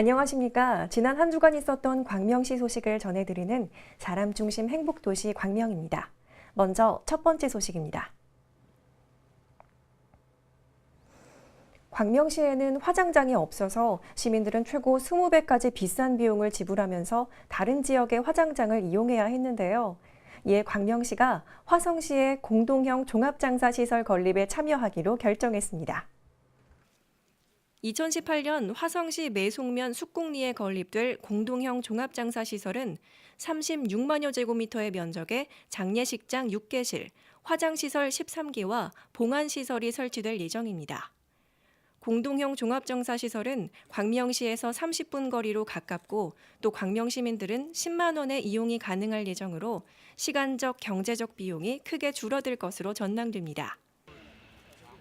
안녕하십니까. 지난 한 주간 있었던 광명시 소식을 전해드리는 사람 중심 행복 도시 광명입니다. 먼저 첫 번째 소식입니다. 광명시에는 화장장이 없어서 시민들은 최고 20배까지 비싼 비용을 지불하면서 다른 지역의 화장장을 이용해야 했는데요. 이에 광명시가 화성시의 공동형 종합장사시설 건립에 참여하기로 결정했습니다. 2018년 화성시 매송면 숙곡리에 건립될 공동형 종합장사시설은 36만여 제곱미터의 면적에 장례식장 6개실, 화장시설 13개와 봉안시설이 설치될 예정입니다. 공동형 종합정사시설은 광명시에서 30분 거리로 가깝고 또 광명 시민들은 10만 원의 이용이 가능할 예정으로 시간적 경제적 비용이 크게 줄어들 것으로 전망됩니다.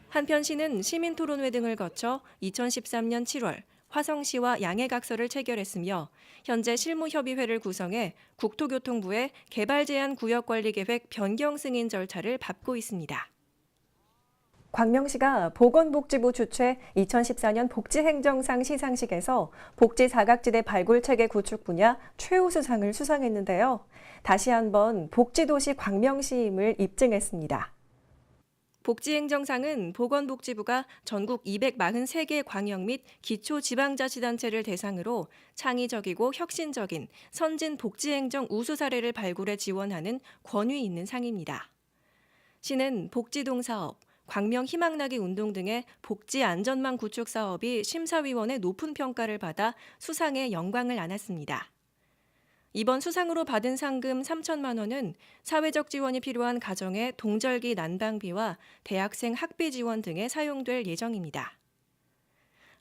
한편 시는 시민 토론회 등을 거쳐 2013년 7월 화성시와 양해각서를 체결했으며 현재 실무협의회를 구성해 국토교통부의 개발 제한 구역 관리 계획 변경 승인 절차를 밟고 있습니다. 광명시가 보건복지부 주최 2014년 복지행정상 시상식에서 복지 사각지대 발굴 체계 구축 분야 최우수상을 수상했는데요. 다시 한번 복지도시 광명시임을 입증했습니다. 복지행정상은 보건복지부가 전국 243개 광역 및 기초 지방자치단체를 대상으로 창의적이고 혁신적인 선진 복지행정 우수 사례를 발굴해 지원하는 권위 있는 상입니다. 시는 복지동 사업, 광명 희망나기 운동 등의 복지 안전망 구축 사업이 심사위원의 높은 평가를 받아 수상에 영광을 안았습니다. 이번 수상으로 받은 상금 3천만 원은 사회적 지원이 필요한 가정의 동절기 난방비와 대학생 학비 지원 등에 사용될 예정입니다.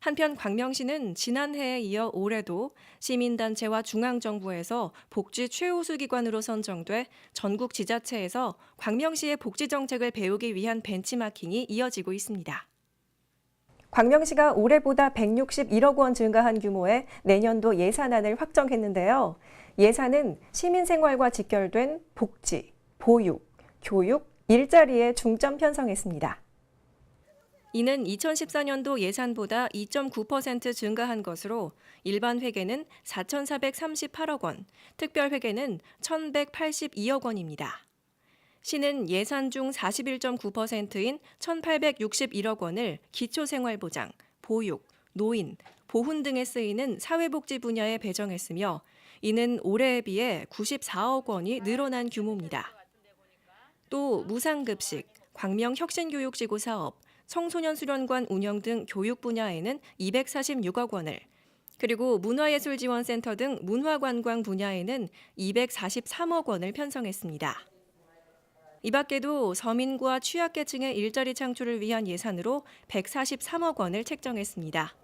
한편 광명시는 지난해에 이어 올해도 시민단체와 중앙정부에서 복지 최우수 기관으로 선정돼 전국 지자체에서 광명시의 복지 정책을 배우기 위한 벤치마킹이 이어지고 있습니다. 광명시가 올해보다 161억 원 증가한 규모의 내년도 예산안을 확정했는데요. 예산은 시민생활과 직결된 복지, 보육, 교육, 일자리에 중점 편성했습니다. 이는 2014년도 예산보다 2.9% 증가한 것으로 일반 회계는 4,438억 원, 특별 회계는 1,182억 원입니다. 시는 예산 중 41.9%인 1,861억 원을 기초생활보장, 보육, 노인, 보훈 등에 쓰이는 사회복지 분야에 배정했으며 이는 올해에 비해 94억 원이 늘어난 규모입니다. 또 무상급식, 광명혁신교육지구 사업, 청소년 수련관 운영 등 교육 분야에는 246억 원을, 그리고 문화예술지원센터 등 문화관광 분야에는 243억 원을 편성했습니다. 이 밖에도 서민과 취약계층의 일자리 창출을 위한 예산으로 143억 원을 책정했습니다.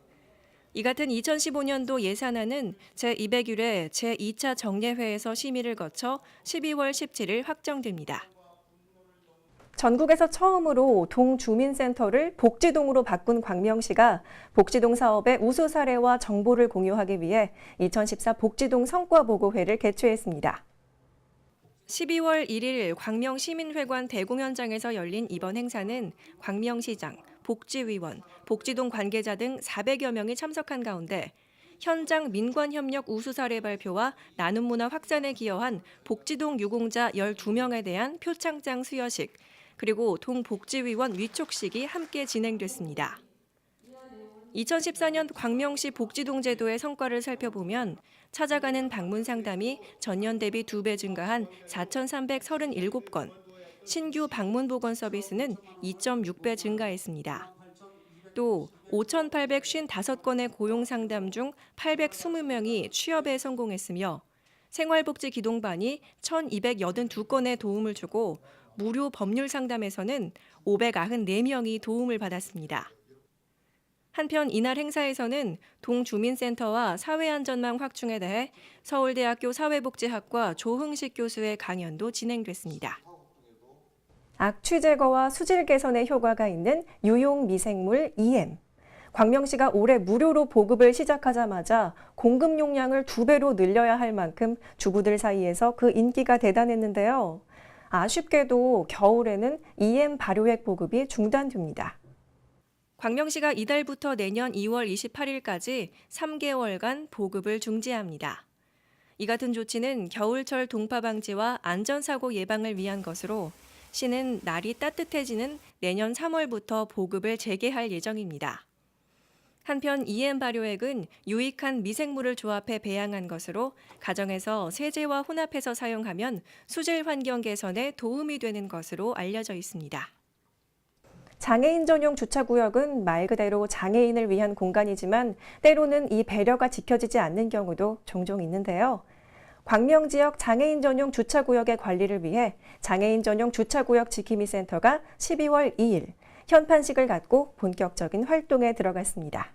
이 같은 2015년도 예산안은 제201회 제2차 정례회에서 심의를 거쳐 12월 17일 확정됩니다. 전국에서 처음으로 동주민센터를 복지동으로 바꾼 광명시가 복지동 사업의 우수 사례와 정보를 공유하기 위해 2014 복지동 성과보고회를 개최했습니다. 12월 1일 광명시민회관 대공연장에서 열린 이번 행사는 광명시장, 복지위원, 복지동 관계자 등 400여 명이 참석한 가운데 현장 민관협력 우수 사례 발표와 나눔 문화 확산에 기여한 복지동 유공자 12명에 대한 표창장 수여식, 그리고 동복지위원 위촉식이 함께 진행됐습니다. 2014년 광명시 복지동 제도의 성과를 살펴보면 찾아가는 방문 상담이 전년 대비 2배 증가한 4,337건, 신규 방문 보건 서비스는 2.6배 증가했습니다. 또 5,855건의 고용 상담 중 820명이 취업에 성공했으며 생활복지 기동반이 1,282건의 도움을 주고 무료 법률 상담에서는 594명이 도움을 받았습니다. 한편 이날 행사에서는 동주민센터와 사회안전망 확충에 대해 서울대학교 사회복지학과 조흥식 교수의 강연도 진행됐습니다. 악취 제거와 수질 개선에 효과가 있는 유용 미생물 EM. 광명시가 올해 무료로 보급을 시작하자마자 공급 용량을 두 배로 늘려야 할 만큼 주부들 사이에서 그 인기가 대단했는데요. 아쉽게도 겨울에는 EM 발효액 보급이 중단됩니다. 광명시가 이달부터 내년 2월 28일까지 3개월간 보급을 중지합니다. 이 같은 조치는 겨울철 동파 방지와 안전사고 예방을 위한 것으로 시는 날이 따뜻해지는 내년 3월부터 보급을 재개할 예정입니다. 한편 EM 발효액은 유익한 미생물을 조합해 배양한 것으로 가정에서 세제와 혼합해서 사용하면 수질 환경 개선에 도움이 되는 것으로 알려져 있습니다. 장애인 전용 주차구역은 말 그대로 장애인을 위한 공간이지만 때로는 이 배려가 지켜지지 않는 경우도 종종 있는데요. 광명 지역 장애인 전용 주차구역의 관리를 위해 장애인 전용 주차구역 지킴이 센터가 12월 2일 현판식을 갖고 본격적인 활동에 들어갔습니다.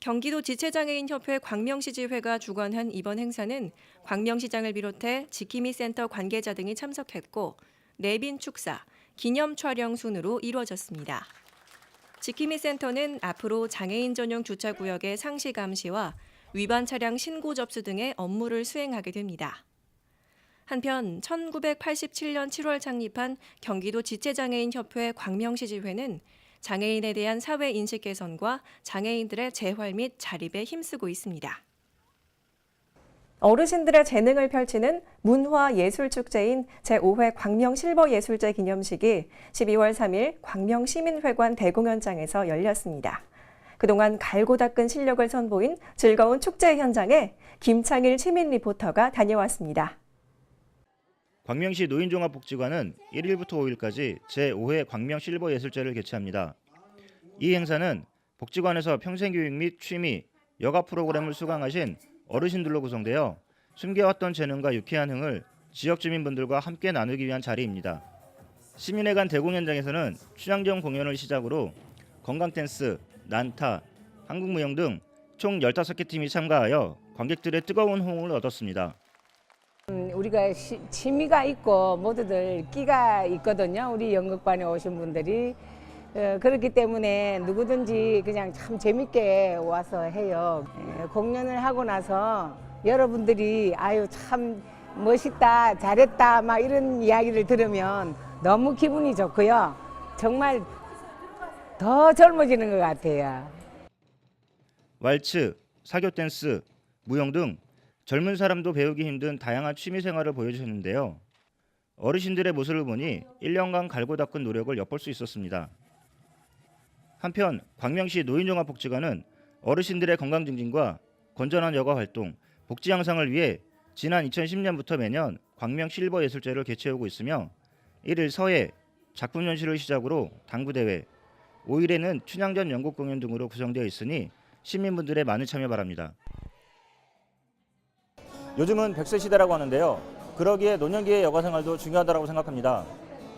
경기도 지체장애인협회 광명시지회가 주관한 이번 행사는 광명시장을 비롯해 지킴이 센터 관계자 등이 참석했고 내빈 축사, 기념 촬영 순으로 이루어졌습니다. 지킴이 센터는 앞으로 장애인 전용 주차 구역의 상시 감시와 위반 차량 신고 접수 등의 업무를 수행하게 됩니다. 한편 1987년 7월 창립한 경기도 지체장애인협회 광명시지회는 장애인에 대한 사회 인식 개선과 장애인들의 재활 및 자립에 힘쓰고 있습니다. 어르신들의 재능을 펼치는 문화예술축제인 제5회 광명실버예술제 기념식이 12월 3일 광명시민회관 대공연장에서 열렸습니다. 그동안 갈고 닦은 실력을 선보인 즐거운 축제 현장에 김창일 시민 리포터가 다녀왔습니다. 광명시 노인종합복지관은 1일부터 5일까지 제5회 광명 실버 예술제를 개최합니다. 이 행사는 복지관에서 평생교육 및 취미, 여가 프로그램을 수강하신 어르신들로 구성되어 숨겨왔던 재능과 유쾌한 흥을 지역 주민분들과 함께 나누기 위한 자리입니다. 시민회관 대공연장에서는 춘향전 공연을 시작으로 건강 댄스, 난타, 한국무용 등 총 15개 팀이 참가하여 관객들의 뜨거운 호응을 얻었습니다. 음, 우리가 시- 취미가 있고 모두들 끼가 있거든요. 우리 연극반에 오신 분들이 어, 그렇기 때문에 누구든지 그냥 참 재밌게 와서 해요. 예, 공연을 하고 나서 여러분들이 아유 참 멋있다, 잘했다 막 이런 이야기를 들으면 너무 기분이 좋고요. 정말 더 젊어지는 것 같아요. 왈츠, 사교 댄스, 무용 등 젊은 사람도 배우기 힘든 다양한 취미 생활을 보여주셨는데요. 어르신들의 모습을 보니 1년간 갈고 닦은 노력을 엿볼 수 있었습니다. 한편 광명시 노인종합복지관은 어르신들의 건강 증진과 건전한 여가 활동, 복지 향상을 위해 지난 2010년부터 매년 광명 실버 예술제를 개최하고 있으며 1일 서예, 작품 연실을 시작으로 당구 대회, 5일에는 춘향전 연극 공연 등으로 구성되어 있으니 시민분들의 많은 참여 바랍니다. 요즘은 100세 시대라고 하는데요. 그러기에 노년기의 여가 생활도 중요하다고 생각합니다.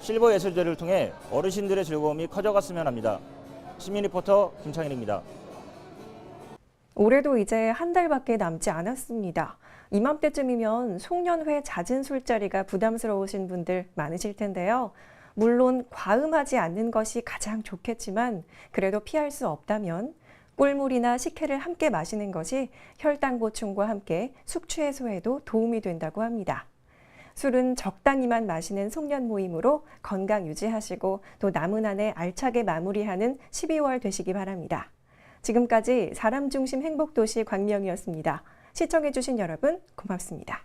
실버 예술제를 통해 어르신들의 즐거움이 커져갔으면 합니다. 시민 리포터 김창일입니다. 올해도 이제 한 달밖에 남지 않았습니다. 이맘때쯤이면 송년회 잦은 술자리가 부담스러우신 분들 많으실 텐데요. 물론 과음하지 않는 것이 가장 좋겠지만 그래도 피할 수 없다면 꿀물이나 식혜를 함께 마시는 것이 혈당 보충과 함께 숙취 해소에도 도움이 된다고 합니다. 술은 적당히만 마시는 송년 모임으로 건강 유지하시고 또 남은 한 해 알차게 마무리하는 12월 되시기 바랍니다. 지금까지 사람 중심 행복도시 광명이었습니다. 시청해주신 여러분 고맙습니다.